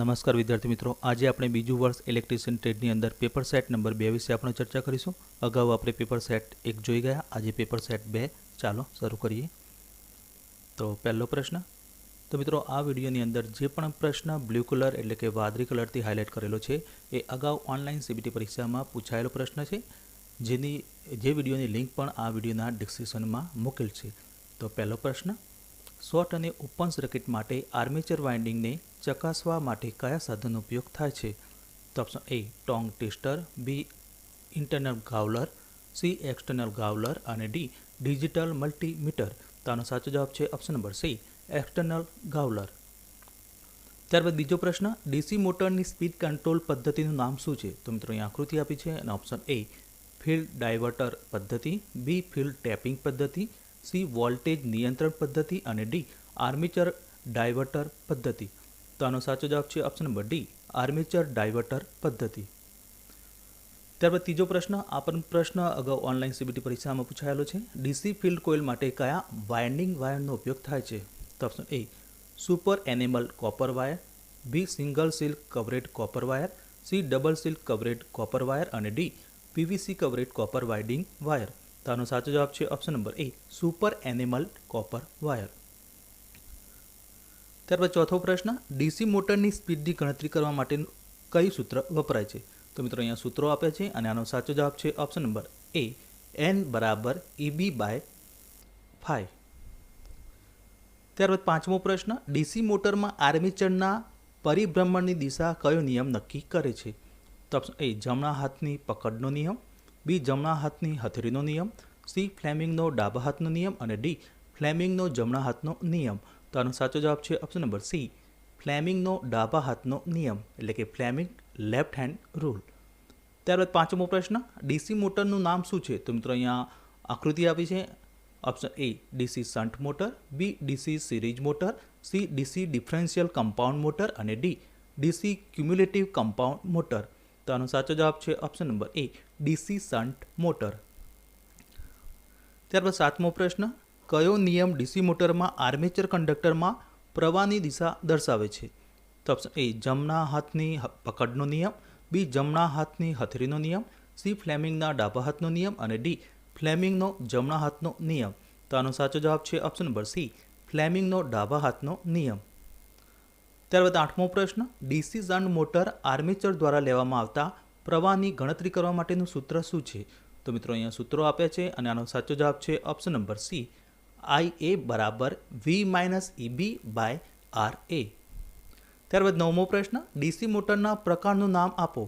નમસ્કાર વિદ્યાર્થી મિત્રો. આજે આપણે બીજું વર્ષ ઇલેક્ટ્રિશિયન ટ્રેડની અંદર પેપર સેટ નંબર બે વિશે આપણે ચર્ચા કરીશું. અગાઉ આપણે પેપર સેટ એક જોઈ ગયા, આજે પેપર સેટ બે. ચાલો શરૂ કરીએ. તો પહેલો પ્રશ્ન. તો મિત્રો, આ વિડીયોની અંદર જે પણ પ્રશ્ન બ્લુ કલર એટલે કે વાદળી કલરથી હાઇલાઇટ કરેલો છે, એ અગાઉ ઓનલાઈન સીબીટી પરીક્ષામાં પૂછાયેલો પ્રશ્ન છે. જેની, જે વિડીયોની લિંક પણ આ વિડીયોના ડિસ્ક્રિપ્શનમાં મૂકેલ છે. તો પહેલો પ્રશ્ન. શોર્ટ અને ઓપન સર્કિટ માટે આર્મેચર વાઇન્ડિંગને ચકાસવા માટે કયા સાધનનો ઉપયોગ થાય છે? તો option A, tong tester, B, internal growler, C, external growler અને ડી, ડિજિટલ મલ્ટીમીટર. તો આનો સાચો જવાબ છે option number C, external growler. ત્યારબાદ બીજો પ્રશ્ન, ડીસી મોટરની સ્પીડ કંટ્રોલ પદ્ધતિનું નામ શું છે? તો મિત્રો અહીં આકૃતિ આપી છે અને ઓપ્શન એ, ફિલ્ડ ડાયવર્ટર પદ્ધતિ, બી, ફિલ્ડ ટેપિંગ પદ્ધતિ સી વોલ્ટેજ નિયંત્રણ પદ્ધતિ અને ડી આર્મેચર ડાયવર્ટર પદ્ધતિ. તો આનો સાચો જવાબ છે option number D armature diverter પદ્ધતિ. ત્યારબાદ ત્રીજો પ્રશ્ન, આ પણ પ્રશ્ન અગાઉ ઓનલાઈન સીબીટી પરીક્ષામાં પૂછાયેલો છે. ડીસી ફિલ્ડ કોઇલ માટે કયા વાઇન્ડિંગ વાયરનો ઉપયોગ થાય છે? તો option A super enamel copper wire, B single silk covered copper wire, C double silk covered copper wire અને D PVC covered copper winding wire. તો આનો સાચો જવાબ છે option number A super enamel copper wire ત્યારબાદ ચોથો પ્રશ્ન DC મોટરની સ્પીડની ગણતરી કરવા માટેનું કયું સૂત્ર વપરાય છે? તો મિત્રો અહીંયા સૂત્રો આપ્યા છે અને આનો સાચો જવાબ છે ઓપ્શન નંબર એ એન બરાબર ઇબી બાય ફાય ત્યારબાદ પાંચમો પ્રશ્ન, ડીસી મોટરમાં આર્મીચરના પરિભ્રમણની દિશા કયો નિયમ નક્કી કરે છે? તો એ જમણા હાથની પકડનો નિયમ. બી જમણા હાથની હથેળીનો નિયમ, સી ફ્લેમિંગનો ડાબા હાથનો નિયમ અને ડી ફ્લેમિંગનો જમણા હાથનો નિયમ. તો આનો સાચો જવાબ છે ઓપ્શન નંબર સી, ફ્લેમિંગનો ડાબા હાથનો નિયમ, એટલે કે ફ્લેમિંગ લેફ્ટ હેન્ડ રૂલ. ત્યારબાદ પાંચમો પ્રશ્ન, ડીસી મોટરનું નામ શું છે? તો મિત્રો અહીંયા આકૃતિ આપી છે. Option A, DC shunt motor, B DC series motor, C DC differential compound motor અને D DC cumulative compound motor. તો આનો સાચો જવાબ છે option number A DC shunt motor ત્યારબાદ સાતમો પ્રશ્ન, કયો નિયમ ડીસી મોટરમાં આર્મેચર કંડક્ટરમાં પ્રવાહની દિશા દર્શાવે છે? તો ઓપ્શન એ જમણા હાથની પકડનો નિયમ બી જમણા હાથની હથેળીનો નિયમ સી ફ્લેમિંગના ડાબા હાથનો નિયમ અને ડી ફ્લેમિંગનો જમણા હાથનો નિયમ. તો આનો સાચો જવાબ છે ઓપ્શન નંબર સી ફ્લેમિંગનો ડાબા હાથનો નિયમ. ત્યારબાદ આઠમો પ્રશ્ન, ડીસી શન્ટ મોટર આર્મેચર દ્વારા લેવામાં આવતા પ્રવાહની ગણતરી કરવા માટેનું સૂત્ર શું છે? તો મિત્રો, અહીંયા સૂત્રો આપ્યા છે અને આનો સાચો જવાબ છે option number C I A બરાબર V minus Eb by R A ત્યારબાદ નવમો પ્રશ્ન, ડીસી મોટરના પ્રકારનું નામ આપો.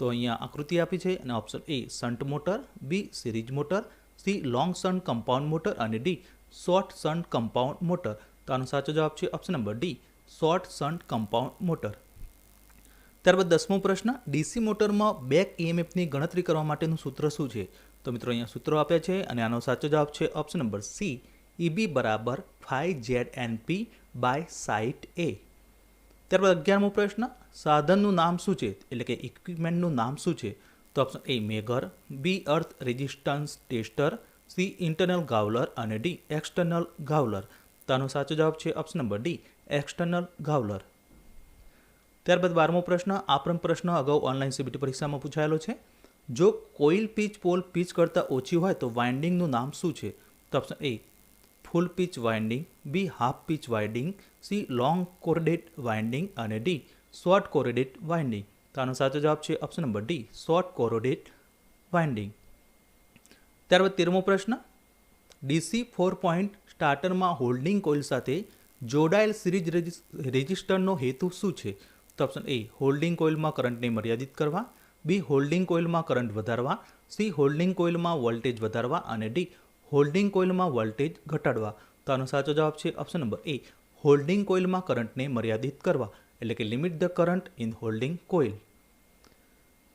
તો અહીંયા આકૃતિ આપી છે અને option A shunt motor B series motor C long shunt compound motor અને D short shunt compound motor. તો આનો સાચો જવાબ છે option number D short shunt compound motor. ત્યારબાદ દસમો પ્રશ્ન, ડીસી મોટરમાં બેક ઈએમએફની ગણતરી કરવા માટેનું સૂત્ર શું છે? તો મિત્રો અહીંયા સૂત્રો આપ્યા છે અને આનો સાચો જવાબ છે ઓપ્શન નંબર સી, ઈબી બરાબર five Z N P by site A. ત્યારબાદ અગિયારમો પ્રશ્ન, સાધનનું નામ શું છે? એટલે કે ઇક્વિપમેન્ટનું નામ શું છે? તો option A megger B, earth, resistance, tester, C, internal growler અને ડી, એક્સટર્નલ ગાવલર. તો આનો સાચો જવાબ છે option number D external growler ત્યારબાદ બારમો પ્રશ્ન આપણ પ્રશ્ન અગાઉ ઓનલાઈન સીબીટી પરીક્ષામાં પૂછાયેલો છે. જો કોઇલ પીચ, પોલ પીચ કરતાં ઓછી હોય તો વાઇન્ડિંગનું નામ શું છે? તો option A full pitch winding B half pitch winding C long chorded winding અને ડી શોર્ટ કોરોડેટ વાઇન્ડિંગ તો આનો સાચો જવાબ છે option number D short chorded winding ત્યારબાદ તેરમો પ્રશ્ન ડીસી ફોર પોઈન્ટ સ્ટાર્ટરમાં હોલ્ડિંગ કોઇલ સાથે જોડાયેલ સિરીઝ રેજિસ્ટરનો હેતુ શું છે? તો ઓપ્શન એ હોલ્ડિંગ કોઇલમાં કરંટને મર્યાદિત કરવા. બી હોલ્ડિંગ કોઇલમાં કરંટ વધારવા. સી હોલ્ડિંગ કોઇલમાં વોલ્ટેજ વધારવા. અને ડી હોલ્ડિંગ કોઇલમાં વોલ્ટેજ ઘટાડવા. તો આનો સાચો જવાબ છે ઓપ્શન નંબર એ હોલ્ડિંગ કોઇલમાં કરંટને મર્યાદિત કરવા. એટલે કે limit the current in holding coil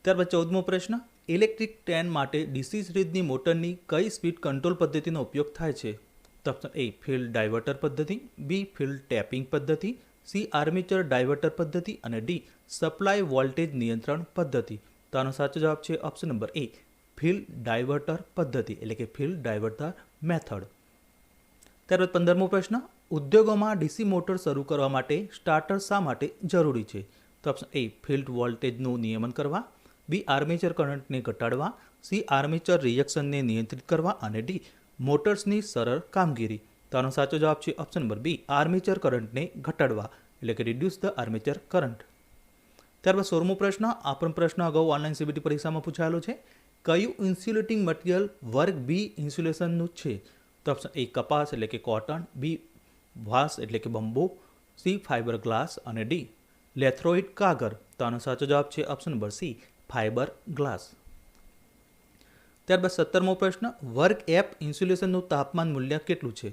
ત્યારબાદ ચૌદમો પ્રશ્ન ઇલેક્ટ્રિક ટ્રેન માટે ડીસી સિરીઝની મોટરની કઈ સ્પીડ કંટ્રોલ પદ્ધતિનો ઉપયોગ થાય છે? ઓપ્શન એ ફિલ્ડ ડાયવર્ટર પદ્ધતિ, બી ફિલ્ડ ટેપિંગ પદ્ધતિ, સી આર્મેચર ડાયવર્ટર પદ્ધતિ અને ડી સપ્લાય વોલ્ટેજ નિયંત્રણ પદ્ધતિ. તો આનો સાચો જવાબ છે option number A, field diverter પદ્ધતિ, એટલે કે ફિલ્ડ ડાયવર્ટર મેથડ. ત્યારબાદ પંદરમો પ્રશ્ન, ઉદ્યોગોમાં ડીસી મોટર શરૂ કરવા માટે સ્ટાર્ટર શા માટે જરૂરી છે? તો ઓપ્શન એ, ફિલ્ડ વોલ્ટેજનું નિયમન કરવા, બી આર્મેચર કરંટને ઘટાડવા, સી આર્મેચર રિએક્શનને નિયંત્રિત કરવા અને ડી મોટર્સની સરળ કામગીરી. તો આનો સાચો જવાબ છે ઓપ્શન નંબર બી, આર્મેચર કરંટને ઘટાડવા. એટલે કે રિડ્યુસ ધ આર્મેચર કરંટ ત્યારબાદ સોળમો પ્રશ્ન, આ પણ પ્રશ્ન અગાઉ ઓનલાઈન સીબીટી પરીક્ષામાં પૂછાયેલો છે. કયું ઇન્સ્યુલેટિંગ મટીરિયલ વર્ગ બી ઇન્સ્યુલેશનનું છે? તો ઓપ્શન એ કપાસ, એટલે કે કોટન બી વાસ, એટલે કે બંબો સી ફાઇબર ગ્લાસ અને ડી લેથ્રોઇડ કાગર તો આનો સાચો જવાબ છે option number C fibre glass ત્યારબાદ સત્તરમો પ્રશ્ન, વર્ક એપ ઇન્સ્યુલેશનનું તાપમાન મૂલ્ય કેટલું છે?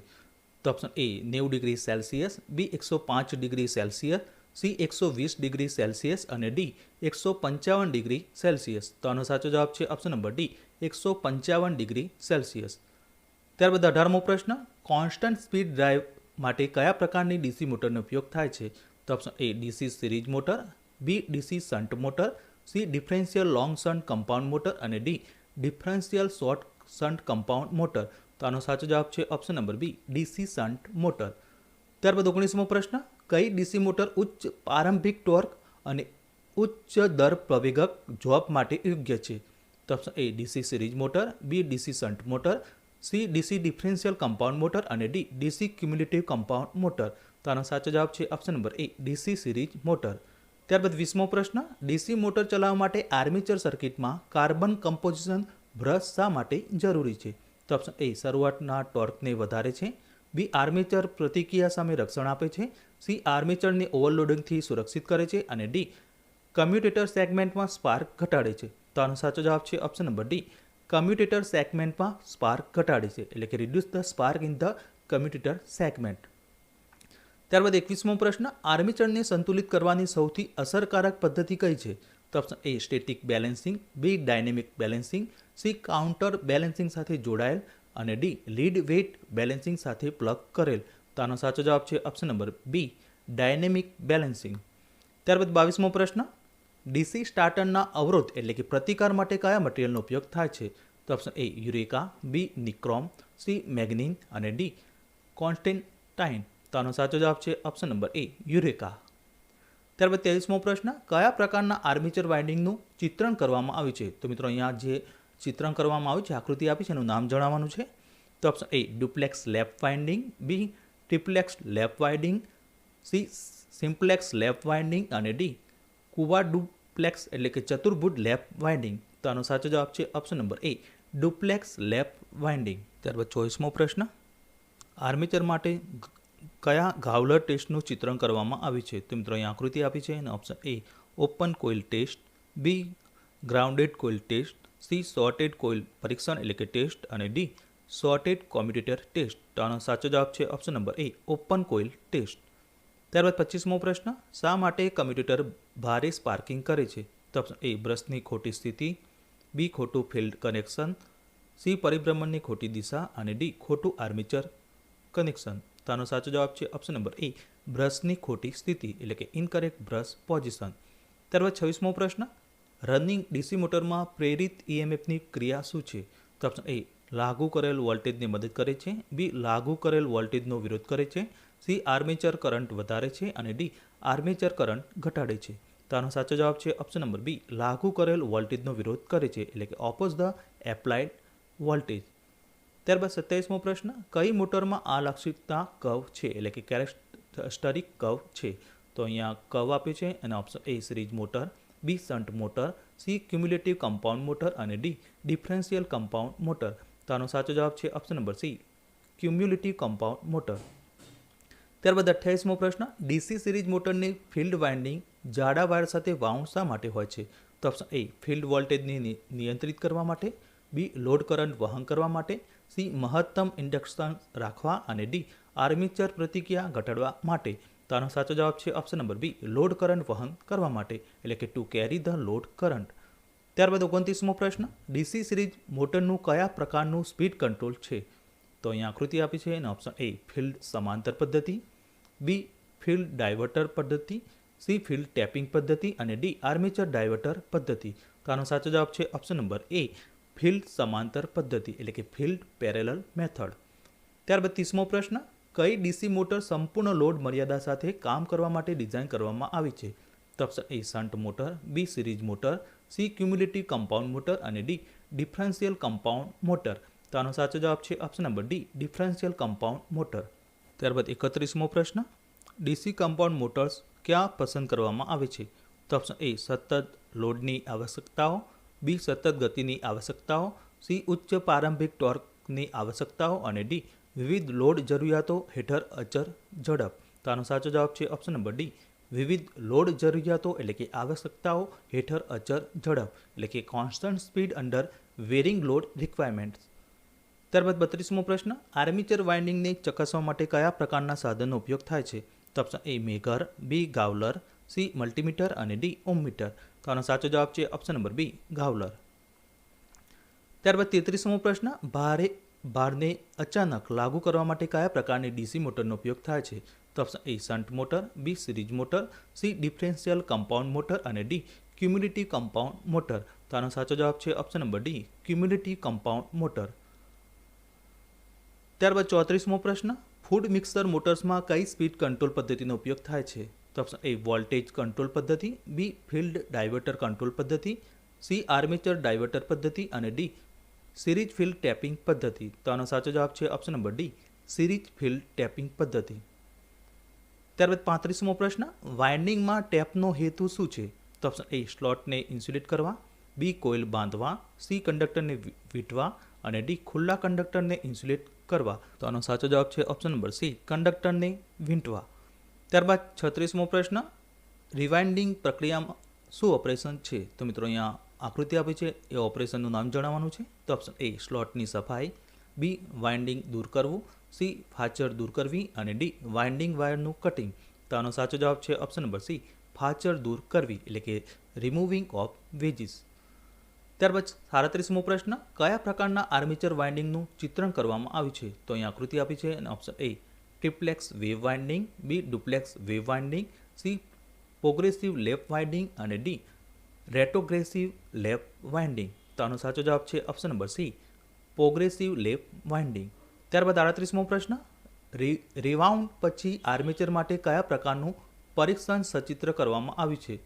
તો ઓપ્શન એ નેવું ડિગ્રી સેલ્સિયસ બી એકસો પાંચ ડિગ્રી સેલ્સિયસ સી એકસો વીસ ડિગ્રી સેલ્સિયસ અને ડી એકસો પંચાવન ડિગ્રી સેલ્સિયસ. તો આનો સાચો જવાબ છે ઓપ્શન નંબર ડી એકસો પંચાવન ડિગ્રી સેલ્સિયસ. ત્યારબાદ અઢારમો પ્રશ્ન, કોન્સ્ટન્ટ સ્પીડ ડ્રાઈવ માટે કયા પ્રકારની ડીસી મોટરનો ઉપયોગ થાય છે? તો option A DC series motor B DC shunt motor C differential long shunt compound motor અને D differential short shunt compound motor. તો આનો સાચો જવાબ છે option number B DC shunt motor. ત્યારબાદ ઓગણીસમો પ્રશ્ન, કઈ ડીસી મોટર ઉચ્ચ પ્રારંભિક ટોર્ક અને ઉચ્ચ દર પ્રવેગક જોબ માટે યોગ્ય છે? તો option A DC series motor B DC shunt motor C DC differential compound motor અને D DC cumulative compound motor. તો આનો સાચો જવાબ છે option number A DC series motor. ત્યારબાદ વીસમો પ્રશ્ન, ડીસી મોટર ચલાવવા માટે આર્મેચર સર્કિટમાં કાર્બન કમ્પોઝિશન બ્રશ શા માટે જરૂરી છે? તો ઓપ્શન એ, શરૂઆતના ટોર્કને વધારે છે. બી, આર્મેચર પ્રતિક્રિયા સામે રક્ષણ આપે છે. સી, આર્મેચરને ઓવરલોડિંગથી સુરક્ષિત કરે છે. અને ડી, કમ્યુટેટર સેગમેન્ટમાં સ્પાર્ક ઘટાડે છે. તો આનો સાચો જવાબ છે ઓપ્શન નંબર ડી, કમ્યુટેટર સેગમેન્ટમાં સ્પાર્ક ઘટાડે છે. એટલે કે reduce the spark in the commutator segment. ત્યારબાદ એકવીસમો પ્રશ્ન આર્મેચરને સંતુલિત કરવાની સૌથી અસરકારક પદ્ધતિ કઈ છે? તો option A, static balancing, B, dynamic balancing, C, counter balancing સાથે જોડાયેલ, અને ડી, લીડ વેઇટ બેલેન્સિંગ સાથે પ્લગ કરેલ. તો આનો સાચો જવાબ છે option number B, dynamic balancing. ત્યારબાદ બાવીસમો પ્રશ્ન, ડીસી સ્ટાર્ટરના અવરોધ એટલે કે પ્રતિકાર માટે કયા મટીરિયલનો ઉપયોગ થાય છે? તો option A, eureka, B, nichrome, C, manganin, અને ડી, કોન્સ્ટેન્ટાઇન. તો આનો સાચો જવાબ છે ઓપ્શન નંબર એ યુરેકા. ત્યારબાદ ત્રેવીસમો પ્રશ્ન, કયા પ્રકારના આર્મેચર વાઇન્ડિંગનું ચિત્રણ કરવામાં આવ્યું છે? તો મિત્રો અહીંયા જે ચિત્રણ કરવામાં આવ્યું છે, આકૃતિ આપી છે, એનું નામ જણાવવાનું છે. તો option A duplex lap winding B triplex lap winding C simplex lap winding અને ડી કુવા ડુપ્લેક્સ એટલે કે ચતુર્ભુજ લેપ વાઇન્ડિંગ તો આનો સાચો જવાબ છે option number A duplex lap winding ત્યારબાદ ચોવીસમો પ્રશ્ન આર્મેચર માટે કયા ગાવલર ટેસ્ટનું ચિત્રણ કરવામાં આવ્યું છે? તો મિત્રો, અહીં આકૃતિ આપી છે અને option A open coil test B grounded coil test C shorted coil પરીક્ષણ એટલે કે ટેસ્ટ અને ડી સોર્ટેડ કોમ્યુટેટર ટેસ્ટ તો આનો સાચો જવાબ છે option number A open coil test ત્યારબાદ પચીસમો પ્રશ્ન, શા માટે કમ્યુટેટર ભારે સ્પાર્કિંગ કરે છે? તો ઓપ્શન એ બ્રશની ખોટી સ્થિતિ બી ખોટું ફિલ્ડ કનેક્શન સી પરિભ્રમણની ખોટી દિશા અને ડી ખોટું આર્મેચર કનેક્શન તો આનો સાચો જવાબ છે ઓપ્શન નંબર એ બ્રશની ખોટી સ્થિતિ, એટલે કે ઇનકરેક્ટ બ્રશ પોઝિશન ત્યારબાદ છવ્વીસમો પ્રશ્ન રનિંગ ડીસી મોટરમાં પ્રેરિત ઈએમએફની ક્રિયા શું છે? તો ઓપ્શન એ લાગુ કરેલ વોલ્ટેજને મદદ કરે છે. બી લાગુ કરેલ વોલ્ટેજનો વિરોધ કરે છે. સી આર્મેચર કરંટ વધારે છે. અને ડી આર્મેચર કરંટ ઘટાડે છે. તો આનો સાચો જવાબ છે ઓપ્શન નંબર બી લાગુ કરેલ વોલ્ટેજનો વિરોધ કરે છે. એટલે કે ઓપોઝ ધ એપ્લાઇડ વોલ્ટેજ ત્યારબાદ સત્યાવીસમો પ્રશ્ન, કઈ મોટરમાં આ લાક્ષણિકતા કવ છે? એટલે કે કેરેક્ટરિસ્ટિક કવ છે. તો અહીંયા કવ આપ્યું છે અને option A series motor, B shunt motor, C cumulative compound motor અને ડી ડિફરન્શિયલ કમ્પાઉન્ડ મોટર. તો આનો સાચો જવાબ છે option number C, cumulative compound motor. ત્યારબાદ અઠ્યાવીસમો પ્રશ્ન ડીસી સિરીઝ મોટરની ફિલ્ડ વાઇન્ડિંગ જાડા વાયર સાથે વાઉન્ડ શા માટે હોય છે? તો ઓપ્શન એ, ફિલ્ડ વોલ્ટેજને નિયંત્રિત કરવા માટે, બી લોડ કરંટ વહન કરવા માટે સી મહત્તમ ઇન્ડક્શન રાખવા અને ડી આર્મેચર પ્રતિક્રિયા ઘટાડવા માટે? તો આનો સાચો જવાબ છે option number B, load current વહન કરવા માટે, એટલે કે to carry the load current ત્યારબાદ ઓગણત્રીસમો પ્રશ્ન, ડીસી સિરીઝ મોટરનું કયા પ્રકારનું સ્પીડ કંટ્રોલ છે? તો અહીંયા આકૃતિ આપી છે અને ઓપ્શન એ, ફિલ્ડ સમાંતર પદ્ધતિ, બી, ફિલ્ડ ડાયવર્ટર પદ્ધતિ, સી, ફિલ્ડ ટેપિંગ પદ્ધતિ અને ડી, આર્મેચર ડાયવર્ટર પદ્ધતિ. તો આનો સાચો જવાબ છે ઓપ્શન નંબર એ ફિલ્ડ સમાંતર પદ્ધતિ, એટલે કે ફિલ્ડ પેરેલલ મેથડ. ત્યારબાદ ત્રીસમો પ્રશ્ન, કઈ ડીસી મોટર સંપૂર્ણ લોડ મર્યાદા સાથે કામ કરવા માટે ડિઝાઇન કરવામાં આવી છે? Option A shunt motor, B series motor, C cumulative compound motor અને ડી ડિફરન્શિયલ કમ્પાઉન્ડ મોટર. તો આનો સાચો જવાબ છે option number D, differential compound motor. ત્યારબાદ એકત્રીસમો પ્રશ્ન, ડીસી કમ્પાઉન્ડ મોટર્સ ક્યાં પસંદ કરવામાં આવે છે? તો ઓપ્શન એ સતત લોડની આવશ્યકતાઓ બી સતત ગતિની આવશ્યકતાઓ, સી ઉચ્ચ પ્રારંભિક ટોર્કની આવશ્યકતાઓ અને ડી વિવિધ લોડ જરૂરિયાતો હેઠળ અચર ઝડપ. તો આનો સાચો જવાબ છે ઓપ્શન નંબર ડી. વિવિધ લોડ જરૂરિયાતો એટલે કે આવશ્યકતાઓ હેઠળ અચર ઝડપ એટલે કે constant speed under varying load requirements. ત્યારબાદ બત્રીસમો પ્રશ્ન, આર્મીચર વાઇન્ડિંગને ચકાસવા માટે કયા પ્રકારના સાધનનો ઉપયોગ થાય છે? તો option A megger B growler C multimeter અને ડી ઓમમીટર તો આનો સાચો જવાબ છે ઓપ્શન નંબર બી ગાવલર ત્યારબાદ તેત્રીસમો પ્રશ્ન, ભારે ભારને અચાનક લાગુ કરવા માટે કયા પ્રકારની ડીસી મોટરનો ઉપયોગ થાય છે? તો option A shunt motor, B series motor, C differential compound motor અને ડી ક્યુમ્યુલેટિવ કમ્પાઉન્ડ મોટર. તો આનો સાચો જવાબ છે option number D, cumulative compound motor. ત્યારબાદ ચોત્રીસમો પ્રશ્ન, ફૂડ મિક્સર મોટર્સમાં કઈ સ્પીડ કંટ્રોલ પદ્ધતિનો ઉપયોગ થાય છે? તો ઓપ્શન એ વોલ્ટેજ કંટ્રોલ પદ્ધતિ બી ફિલ્ડ ડાયવર્ટર કંટ્રોલ પદ્ધતિ સી આર્મેચર ડાયવર્ટર પદ્ધતિ અને ડી સિરીજ ફિલ્ડ ટેપિંગ પદ્ધતિ. તો આનો સાચો જવાબ છે option number D series field tapping પદ્ધતિ. ત્યારબાદ પાંત્રીસમો પ્રશ્ન વાઇન્ડિંગમાં ટેપનો હેતુ શું છે? તો ઓપ્શન એ સ્લોટને ઇન્સ્યુલેટ કરવા બી કોઇલ બાંધવા સી કંડક્ટરને વીંટવા અને ડી ખુલ્લા કંડક્ટરને ઇન્સ્યુલેટ કરવા. તો આનો સાચો જવાબ છે ઓપ્શન નંબર સી કંડક્ટરને વીંટવા. ત્યારબાદ છત્રીસમો પ્રશ્ન, રિવાઇન્ડિંગ પ્રક્રિયામાં શું ઓપરેશન છે? તો મિત્રો અહીંયા આકૃતિ આપી છે. એ ઓપરેશનનું નામ જણાવવાનું છે. તો ઓપ્શન એ, સ્લોટની સફાઈ, બી, વાઇન્ડિંગ દૂર કરવું, સી, ફાચર દૂર કરવી અને ડી, વાઇન્ડિંગ વાયરનું કટિંગ. તો આનો સાચો જવાબ છે ઓપ્શન નંબર સી, ફાચર દૂર કરવી, એટલે કે રિમૂવિંગ ઓફ વેજીસ ત્યારબાદ સાડત્રીસમો પ્રશ્ન, કયા પ્રકારના આર્મેચર વાઇન્ડિંગનું ચિત્રણ કરવામાં આવ્યું છે? તો અહીં આકૃતિ આપી છે અને option A triplex wave winding B duplex wave winding C progressive lap winding અને ડી રેટોગ્રેસિવ લેપ વાઇન્ડિંગ તો આનો સાચો જવાબ છે option number C progressive lap winding ત્યારબાદ આડત્રીસમો પ્રશ્ન રિવાઉન્ડ પછી આર્મેચર માટે કયા પ્રકારનું પરીક્ષણ સચિત્ર કરવામાં આવ્યું છે?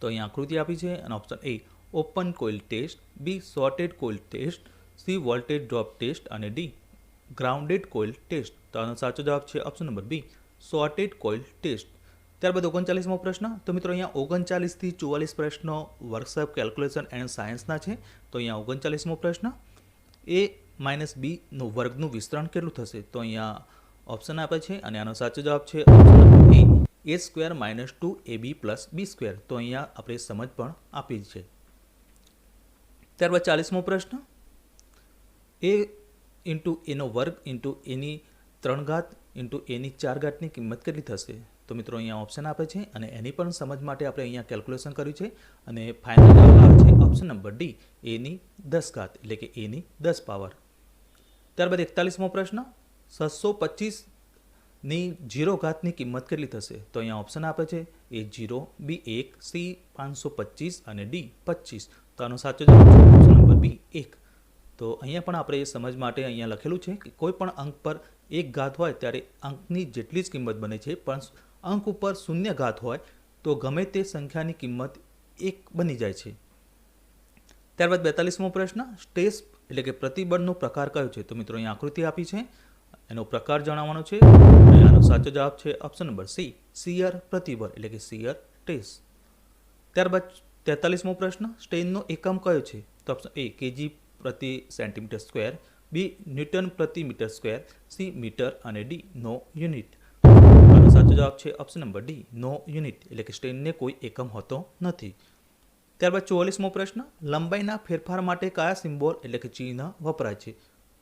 તો અહીં આકૃતિ આપી છે અને option A open coil test B shorted coil test C voltage drop test અને ડી ગ્રાઉન્ડેડ કોઇલ ટેસ્ટ તો આનો સાચો જવાબ છે option number B shorted coil test ત્યારબાદ ઓગણચાલીસમો પ્રશ્ન. તો મિત્રો અહીંયા ઓગણચાલીસથી ચુવાલીસ પ્રશ્નો વર્કશોપ કેલ્ક્યુલેશન એન્ડ સાયન્સના છે. તો અહીંયા ઓગણચાલીસમો પ્રશ્ન. એ માઇનસ બીનું વર્ગનું વિસ્તરણ કેટલું થશે? તો અહીંયા ઓપ્શન આપે છે અને આનો સાચો જવાબ છે એ A square minus two A B plus B square તો અહીંયા આપણે સમજ પણ આપી છે. ત્યારબાદ ચાલીસમો પ્રશ્ન. એ ઇન્ટુ એનો વર્ગ ઇન્ટુ એની ત્રણ ઘાત ઇન્ટુ એની ચાર ઘાતની કિંમત કેટલી થશે? તો મિત્રો અહીંયા ઓપ્શન આપે છે અને એની પણ સમજ માટે આપણે અહીંયા કેલ્ક્યુલેશન કર્યું છે અને ફાઇનલ આવે છે ઓપ્શન નંબર ડી એની દસ ઘાત, એટલે કે એની દસ પાવર ત્યારબાદ એકતાલીસમો પ્રશ્ન, છસો પચીસની જીરો ઘાતની કિંમત કેટલી થશે? તો અહીંયા ઓપ્શન આપે છે એ જીરો, બી એક, સી પાંચસો પચીસ અને ડી પચીસ. તો આનો સાચો જવાબ છે ઓપ્શન નંબર બી એક. તો અહીંયા પણ આપણે એ સમજ માટે અહીંયા લખેલું છે કે કોઈ પણ અંક પર એક ઘાત હોય ત્યારે અંકની જેટલી જ કિંમત બને છે, પણ અંક ઉપર શૂન્ય ઘાત હોય તો ગમે તે સંખ્યાની કિંમત એક બની જાય છે. ત્યારબાદ બેતાલીસમો પ્રશ્ન સ્ટેસ એટલે કે પ્રતિબળનો પ્રકાર કયો છે? તો મિત્રો અહીંયા આકૃતિ આપી છે. એનો પ્રકાર જણાવવાનો છે. આનો સાચો જવાબ છે ઓપ્શન નંબર સી સિયર પ્રતિબળ એટલે કે સિયર ટેસ ત્યારબાદ તેતાલીસમો પ્રશ્ન સ્ટેનનો એકમ કયો છે? તો ઓપ્શન એ, કેજી પ્રતિ સેન્ટીમીટર સ્ક્વેર, બી ન્યૂટન પ્રતિ મીટર સ્ક્વેર, સી મીટર અને ડી નો યુનિટ. સાચો જવાબ છે option number D no unit, એટલે કે સ્ટ્રેનને કોઈ એકમ હોતો નથી. ત્યારબાદ ચોવાલીસમો પ્રશ્ન, લંબાઈના ફેરફાર માટે કયા સિમ્બોલ, એટલે કે ચિહ્ન, વપરાય છે?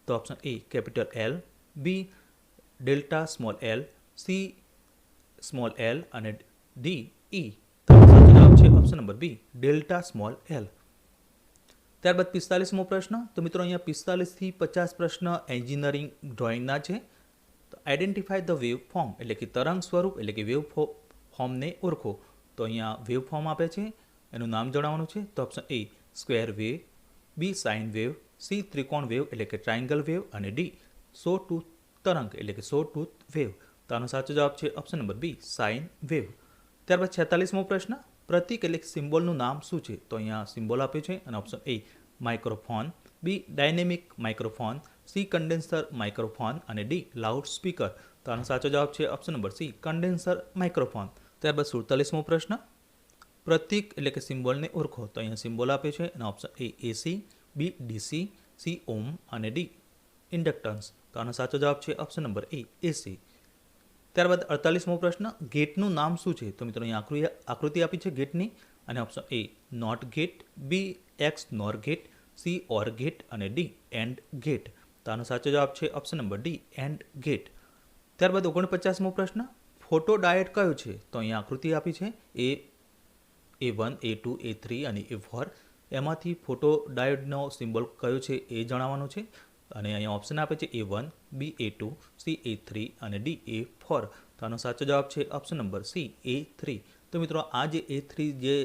તો option A capital L B delta small L C small L અને ડી ઈ તો સાચો જવાબ છે option number B delta small L ત્યારબાદ પિસ્તાલીસમો પ્રશ્ન. તો મિત્રો અહીંયા પિસ્તાલીસથી પચાસ પ્રશ્ન એન્જિનિયરિંગ ડ્રોઈંગના છે. તો આઈડેન્ટિફાય ધ વેવ ફોર્મ એટલે કે તરંગ સ્વરૂપ એટલે કે વેવ ફોર્મને ઓળખો. તો અહીંયા વેવ ફોર્મ આપે છે. એનું નામ જણાવવાનું છે. તો option A square wave, B sine wave, C ત્રિકોણ વેવ એટલે કે ટ્રાયંગલ વેવ અને ડી સો ટૂથ તરંગ એટલે કે સો ટૂથ વેવ. તો આનો સાચો જવાબ છે option number B sine wave. ત્યારબાદ છેતાલીસમો પ્રશ્ન. પ્રતીક એટલે સિમ્બોલનું નામ શું છે? તો અહીંયા સિમ્બોલ આપ્યું છે અને option A microphone B dynamic microphone C condenser microphone અને ડી લાઉડ સ્પીકર તો આનો સાચો જવાબ છે option number C condenser microphone ત્યારબાદ સુડતાલીસમો પ્રશ્ન. પ્રતીક એટલે કે સિમ્બોલને ઓળખો. તો અહીંયા સિમ્બોલ આપ્યો છે અને option A AC B DC C ohm અને ડી ઇન્ડક્ટન્સ તો આનો સાચો જવાબ છે ઓપ્શન નંબર એ એસી ત્યારબાદ અડતાલીસમો પ્રશ્ન, ગેટનું નામ શું છે? તો મિત્રો અહીંયા આકૃતિ આકૃતિ આપી છે ગેટની, અને option A, NOT gate, B, X, NOR gate, C, OR gate, અને ડી, એન્ડ ગેટ. તો આનો સાચો જવાબ છે option number D, AND gate. ત્યારબાદ ઓગણપચાસમો પ્રશ્ન, ફોટો ડાયટ કયો છે? તો અહીંયા આકૃતિ આપી છે એ A one, A two, A three, અને એ ફોર. એમાંથી ફોટો ડાયોડનો સિમ્બોલ કયો છે એ જણાવવાનો છે. અને અહીંયા ઓપ્શન આપે છે A one B A two C A three અને ડી એ ફોર તો આનો સાચો જવાબ છે option number C A three તો મિત્રો, આ જે એ થ્રી જે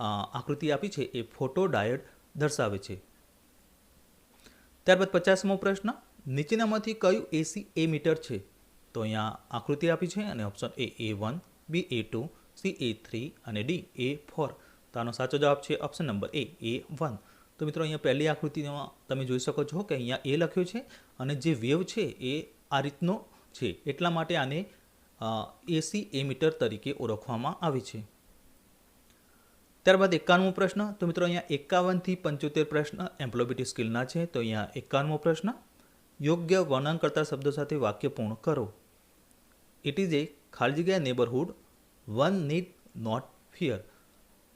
આકૃતિ આપી છે એ ફોટો ડાયોડ દર્શાવે છે. ત્યારબાદ પચાસમો પ્રશ્ન, નીચેનામાંથી કયું એસી એ મીટર છે? તો અહીંયા આકૃતિ આપી છે અને option A A one B A two C A three અને ડી એ ફોર તો આનો સાચો જવાબ છે option number A A one તો મિત્રો અહીંયા પહેલી આકૃતિમાં તમે જોઈ શકો છો કે અહીંયા એ લખ્યું છે અને જે વેવ છે એ આ રીતનો છે. એટલા માટે આને એસી એ મીટર તરીકે ઓળખવામાં આવે છે. ત્યારબાદ એકાવનમો પ્રશ્ન. તો મિત્રો અહીંયા એકાવનથી પંચોતેર પ્રશ્ન એમ્પ્લોબિટી સ્કિલના છે. તો અહીંયા એકાવનમો પ્રશ્ન. યોગ્ય વર્ણન કરતા શબ્દો સાથે વાક્ય પૂર્ણ કરો. ઇટ ઇઝ એ ખાલી જગ્યા neighbourhood one need not fear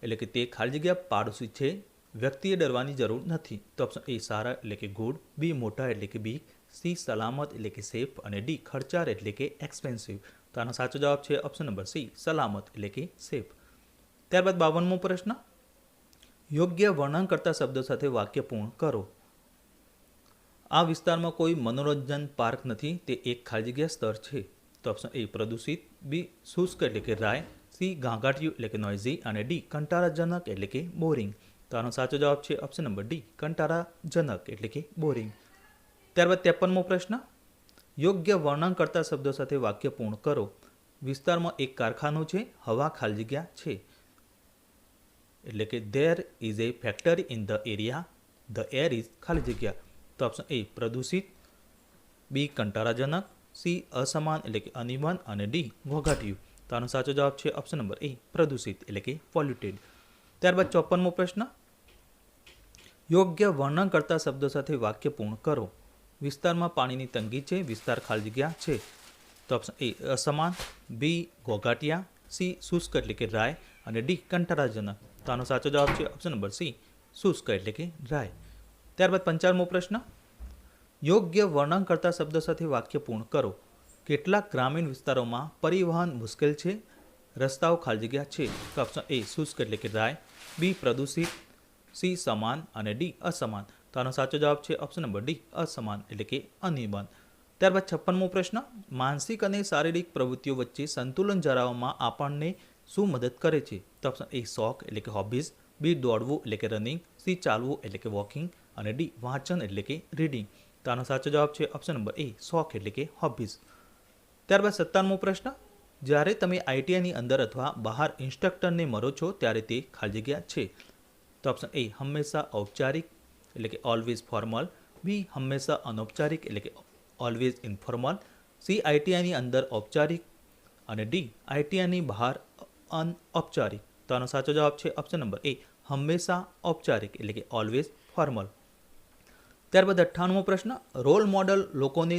એટલે કે તે ખાલી જગ્યા પાડોશી છે. વ્યક્તિએ ડરવાની જરૂર નથી. તો ઓપ્શન એ સારા એટલે કે ગુડ બી મોટા એટલે કે બી સી સલામત એટલે કે સેફ અને ડી ખર્ચાળ એટલે કે એક્સપેન્સિવ તો આનો સાચો જવાબ છે ઓપ્શન નંબર સી સલામત એટલે કે સેફ ત્યારબાદ બાવનમો પ્રશ્ન. યોગ્ય વર્ણન કરતા શબ્દો સાથે વાક્ય પૂર્ણ કરો. આ વિસ્તારમાં કોઈ મનોરંજન પાર્ક નથી. તે એક ખાલી સ્તર છે. તો ઓપ્શન એ પ્રદૂષિત. બી શુષ્ક એટલે કે રાય. સી ઘાંઘાટિયું એટલે કે નોઇઝી અને ડી કંટારાજનક એટલે કે બોરિંગ તો આનો સાચો જવાબ છે ઓપ્શન નંબર ડી કંટારાજનક એટલે કે બોરિંગ ત્યારબાદ ત્રેપનમો પ્રશ્ન, યોગ્ય વર્ણન કરતા શબ્દો સાથે વાક્ય પૂર્ણ કરો. વિસ્તારમાં એક કારખાનું છે, હવા ખાલી જગ્યા છે. એટલે કે there is a factory in the area the air is ખાલી જગ્યા. તો ઓપ્શન એ પ્રદૂષિત. બી કંટારાજનક સી અસમાન એટલે કે અનિવન. અને ડી ઘોઘાટિયું. તો આનો સાચો જવાબ છે ઓપ્શન નંબર એ પ્રદૂષિત એટલે કે પોલ્યુટેડ ત્યારબાદ ચોપનમો પ્રશ્ન યોગ્ય વર્ણન કરતા શબ્દો સાથે વાક્ય પૂર્ણ કરો. વિસ્તારમાં પાણીની તંગી છે, વિસ્તાર ખાલી જગ્યા છે. તો ઓપ્શન એ, અસમાન, બી ઘોઘાટિયા સી, શુષ્ક એટલે કે રાય, અને ડી કંટારાજનક તો આનો સાચો જવાબ છે ઓપ્શન નંબર સી, શુષ્ક એટલે કે રાય. ત્યારબાદ પંચાવનમો પ્રશ્ન. યોગ્ય વર્ણન કરતા શબ્દો સાથે વાક્ય પૂર્ણ કરો. કેટલાક ગ્રામીણ વિસ્તારોમાં પરિવહન મુશ્કેલ છે, રસ્તાઓ ખાલી જગ્યા છે. તો ઓપ્શન એ, શુષ્ક એટલે કે રાય. બી, પ્રદૂષિત સી સમાન અને ડી અસમાન. તો આનો સાચો જવાબ છે ઓપ્શન નંબર ડી અસમાન એટલે કે અનિબન ત્યારબાદ છપ્પનમો પ્રશ્ન, માનસિક અને શારીરિક પ્રવૃત્તિઓ વચ્ચે સંતુલન જાળવવામાં આપણને શું મદદ કરે છે? તો ઓપ્શન એ શોખ એટલે કે હોબીઝ બી દોડવું એટલે કે રનિંગ સી ચાલવું એટલે કે વોકિંગ અને ડી વાંચન એટલે કે રીડિંગ તો આનો સાચો જવાબ છે ઓપ્શન નંબર એ શોખ એટલે કે હોબીઝ ત્યારબાદ સત્તાનમો પ્રશ્ન, જ્યારે તમે આઈટીઆઈની અંદર અથવા બહાર ઇન્સ્ટ્રક્ટરને મળો છો, ત્યારે તે ખાલી જગ્યા છે. તો ઓપ્શન એ હંમેશા ઔપચારિક, એટલે કે ઓલવેઝ ફોર્મલ બી હંમેશા અનૌપચારિક, એટલે કે ઓલવેઝ ઇન્ફોર્મલ સી આઈટીઆઈની અંદર ઔપચારિક. અને ડી આઈટીઆઈની બહાર અનઔપચારિક તો આનો સાચો જવાબ છે ઓપ્શન નંબર એ હંમેશા ઔપચારિક, એટલે કે ઓલવેઝ ફોર્મલ ત્યારબાદ અઠ્ઠાણુંમો પ્રશ્ન રોલ મોડલ લોકોને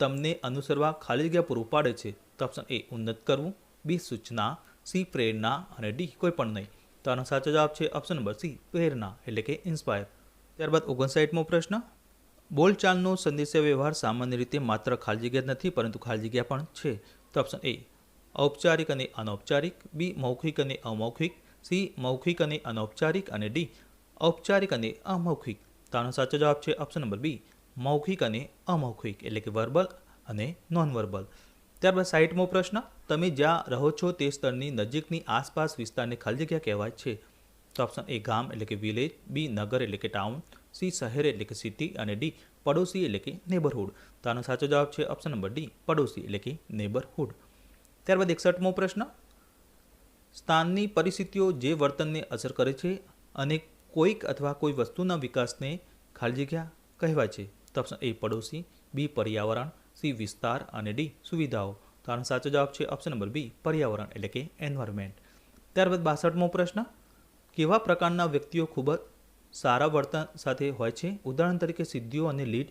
તમને અનુસરવા ખાલી જગ્યા પૂરું પાડે છે. તો ઓપ્શન એ ઉન્નત કરવું. બી સૂચના. સી પ્રેરણા. અને ડી કોઈ પણ નહીં. તો આનો સાચો જવાબ છે ઓપ્શન નંબર સી, પ્રેરણા એટલે કે ઇન્સ્પાયર ત્યારબાદ ઓગણસાઠમો પ્રશ્ન બોલચાલનો સંદેશા વ્યવહાર સામાન્ય રીતે માત્ર ખાલી જગ્યા નથી, પરંતુ ખાલી જગ્યા પણ છે. તો ઓપ્શન એ ઔપચારિક અને અનૌપચારિક. બી મૌખિક અને અમૌખિક. સી મૌખિક અને અનૌપચારિક. અને ડી ઔપચારિક અને અમૌખિક. તો આનો સાચો જવાબ છે ઓપ્શન નંબર બી મૌખિક અને અમૌખિક. એટલે કે વર્બલ અને નોન વર્બલ ત્યારબાદ સાઈટમો પ્રશ્ન તમે જ્યાં રહો છો તે સ્થળની નજીકની આસપાસ વિસ્તારને ખાલી જગ્યા કહેવાય છે. તો ઓપ્શન એ ગામ એટલે કે વિલેજ બી નગર એટલે કે ટાઉન સી શહેર એટલે કે સિટી અને ડી પડોશી એટલે કે નેબરહુડ તો આનો સાચો જવાબ છે ઓપ્શન નંબર ડી, પડોશી એટલે કે નેબરહુડ ત્યારબાદ એકસઠમો પ્રશ્ન. સ્થાનની પરિસ્થિતિઓ જે વર્તનને અસર કરે છે અને કોઈક અથવા કોઈ વસ્તુના વિકાસને ખાલી જગ્યા કહેવાય છે. તો ઓપ્શન એ પડોશી, બી પર્યાવરણ, સી વિસ્તાર અને ડી સુવિધાઓ. તો સાચો જવાબ છે ઓપ્શન નંબર બી પર્યાવરણ એટલે કે એન્વાયરમેન્ટ ત્યારબાદ બાસઠમો પ્રશ્ન, કેવા પ્રકારના વ્યક્તિઓ ખૂબ જ સારા વર્તન સાથે હોય છે? ઉદાહરણ તરીકે સિદ્ધિઓ અને લીડ.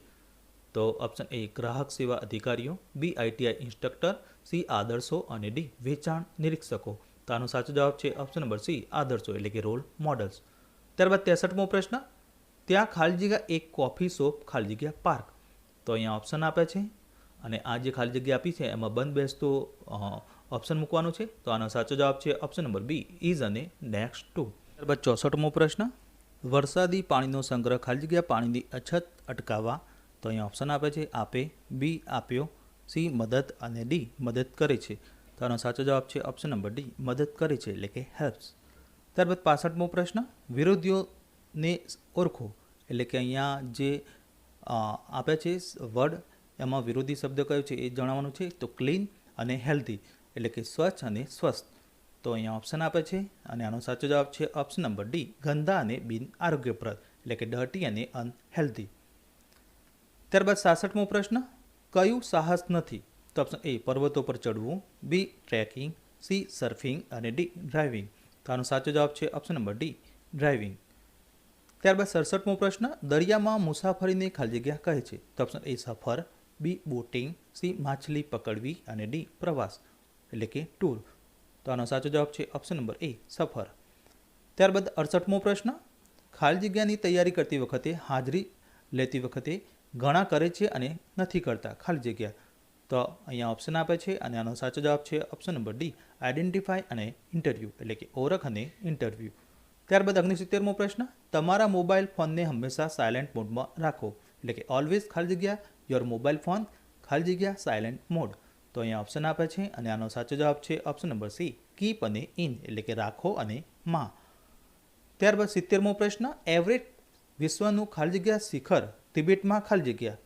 તો ઓપ્શન એ ગ્રાહક સેવા અધિકારીઓ. બી આઈટીઆઈ ઇન્સ્ટ્રક્ટર સી આદર્શો અને ડી વેચાણ નિરીક્ષકો. તો આનો સાચો જવાબ છે ઓપ્શન નંબર સી આદર્શો એટલે કે રોલ મોડલ્સ ત્યારબાદ ત્રેસઠમો પ્રશ્ન, ત્યાં ખાલી જગ્યા એક કોફી શોપ ખાલી જગ્યા પાર્ક તો અહીંયા ઓપ્શન આપે છે અને આ જે ખાલી જગ્યા આપી છે, એમાં બંધ બેસતો ઓપ્શન મૂકવાનો છે. તો આનો સાચો જવાબ છે ઓપ્શન નંબર બી ઇઝ અને નેક્સ્ટ ટુ ત્યારબાદ ચોસઠમો પ્રશ્ન. વરસાદી પાણીનો સંગ્રહ ખાલી જગ્યા પાણીની અછત અટકાવવા, તો અહીંયા ઓપ્શન આપે છે, આપે, બી આપ્યો, સી મદદ અને ડી મદદ કરે છે. તો આનો સાચો જવાબ છે ઓપ્શન નંબર ડી, મદદ કરે છે, એટલે કે હેલ્પ્સ ત્યારબાદ પાસઠમો પ્રશ્ન. વિરોધીઓને ઓળખો, એટલે કે અહીંયા જે આપે છે વર્ડ એમાં વિરોધી શબ્દ કયો છે એ જણાવવાનું છે, તો ક્લીન અને હેલ્ધી, એટલે કે સ્વચ્છ અને સ્વસ્થ. તો અહીંયા ઓપ્શન આપે છે અને આનો સાચો જવાબ છે ઓપ્શન નંબર ડી ગંદા અને બિન આરોગ્યપ્રદ, એટલે કે ડર્ટી અને અનહેલ્ધી ત્યારબાદ સાસઠમો પ્રશ્ન, કયું સાહસ નથી? તો ઓપ્શન એ પર્વતો પર ચડવું. બી ટ્રેકિંગ સી સર્ફિંગ અને ડી ડ્રાઇવિંગ તો આનો સાચો જવાબ છે ઓપ્શન નંબર ડી ડ્રાઇવિંગ ત્યારબાદ સડસઠમો પ્રશ્ન, દરિયામાં મુસાફરીને ખાલી જગ્યા કહે છે. તો ઓપ્શન એ સફર. બી બોટિંગ, સી માછલી પકડવી અને ડી પ્રવાસ, એટલે કે ટૂર. તો આનો સાચો જવાબ છે ઓપ્શન નંબર એ, સફર. ત્યારબાદ અડસઠમો પ્રશ્ન, ખાલી જગ્યાની તૈયારી કરતી વખતે હાજરી લેતી વખતે ઘણા કરે છે અને નથી કરતા ખાલી જગ્યા. તો અહીંયા ઓપ્શન આપે છે અને આનો સાચો જવાબ છે ઓપ્શન નંબર ડી આઈડેન્ટિફાય અને ઇન્ટરવ્યૂ, એટલે કે ઓળખ અને ઇન્ટરવ્યૂ. ત્યારબાદ અગ્નિસિત્તેરમો પ્રશ્ન, તમારા મોબાઈલ ફોનને હંમેશા સાયલેન્ટ મોડમાં રાખો, એટલે કે ઓલવેઝ ખાલી જગ્યા યોર મોબાઈલ ફોન ખાલી જગ્યા સાયલેન્ટ મોડ તો અહીંયા ઓપ્શન આપે છે અને આનો સાચો જવાબ છે ઓપ્શન નંબર સી કીપ અને ઇન એટલે કે રાખો અને માં. ત્યારબાદ સિત્તેરમો પ્રશ્ન એવરેટ વિશ્વનું ખાલી જગ્યા શિખર તિબેટમાં ખાલી જગ્યા.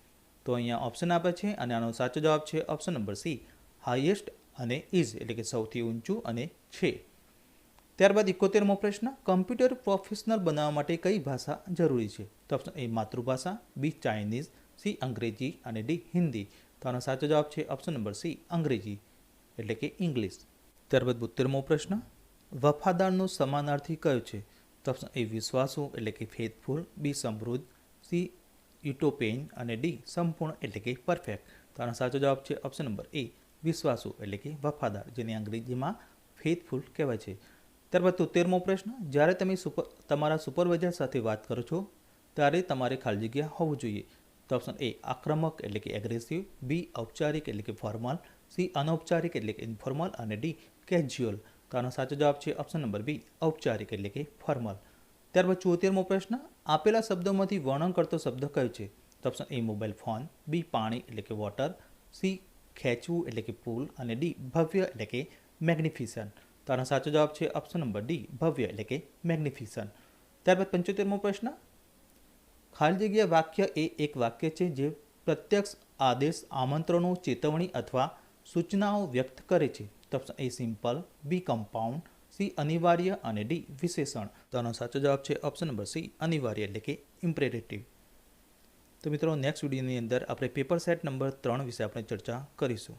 તો અહીંયા ઓપ્શન આપે છે અને આનો સાચો જવાબ છે ઓપ્શન નંબર સી હાઈએસ્ટ અને ઇઝ એટલે કે સૌથી ઊંચું અને છે. ત્યારબાદ ઇકોતેરમો પ્રશ્ન કમ્પ્યુટર પ્રોફેશનલ બનાવવા માટે કઈ ભાષા જરૂરી છે? તો ઓપ્શન એ માતૃભાષા બી ચાઇનીઝ સી અંગ્રેજી અને ડી હિન્દી. તો આનો સાચો જવાબ છે ઓપ્શન નંબર સી અંગ્રેજી, એટલે કે ઇંગ્લિશ. ત્યારબાદ બોતેરમો પ્રશ્ન, વફાદારનો સમાનાર્થી કયો છે? તો ઓપ્શન એ વિશ્વાસુ, એટલે કે ફેથફુલ, બી સમૃદ્ધ, સી યુટોપેન અને ડી સંપૂર્ણ, એટલે કે પરફેક્ટ તો આનો સાચો જવાબ છે ઓપ્શન નંબર એ વિશ્વાસુ, એટલે કે વફાદાર, જેને અંગ્રેજીમાં ફેથફુલ કહેવાય છે. ત્યારબાદ તોતેરમો પ્રશ્ન, જ્યારે તમે સુપર તમારા સુપરવાઇઝર સાથે વાત કરો છો, ત્યારે તમારે ખાલી જગ્યા હોવું જોઈએ. તો ઓપ્શન એ આક્રમક એટલે કે એગ્રેસિવ બી ઔપચારિક એટલે કે ફોર્મલ સી અનૌપચારિક એટલે કે ઇન્ફોર્મલ અને ડી કેજ્યુઅલ તો આનો સાચો જવાબ છે ઓપ્શન નંબર બી ઔપચારિક એટલે કે ફોર્મલ ત્યારબાદ ચોતેરમો પ્રશ્ન, આપેલા શબ્દોમાંથી વર્ણન કરતો શબ્દ કયો છે? તો option A mobile phone B પાણી એટલે કે વોટર સી ખેંચવું એટલે કે પુલ, અને ડી ભવ્ય એટલે કે મેગ્નિફિસન્ટ તો આનો સાચો જવાબ છે ઓપ્શન નંબર ડી ભવ્ય એટલે કે મેગ્નિફિસન્ટ ત્યારબાદ પંચોતેરમો પ્રશ્ન ખાલી જગ્યા વાક્ય એ એક વાક્ય છે જે પ્રત્યક્ષ આદેશ, આમંત્રણો, ચેતવણી અથવા સૂચનાઓ વ્યક્ત કરે છે. Option A simple, B compound, C અનિવાર્ય અને ડી વિશેષણ. તો સાચો જવાબ છે ઓપ્શન નંબર સી, અનિવાર્ય એટલે કે ઇમ્પરેટિવ તો મિત્રો નેક્સ્ટ વિડીયોની અંદર આપણે પેપર સેટ નંબર ત્રણ વિશે આપણે ચર્ચા કરીશું.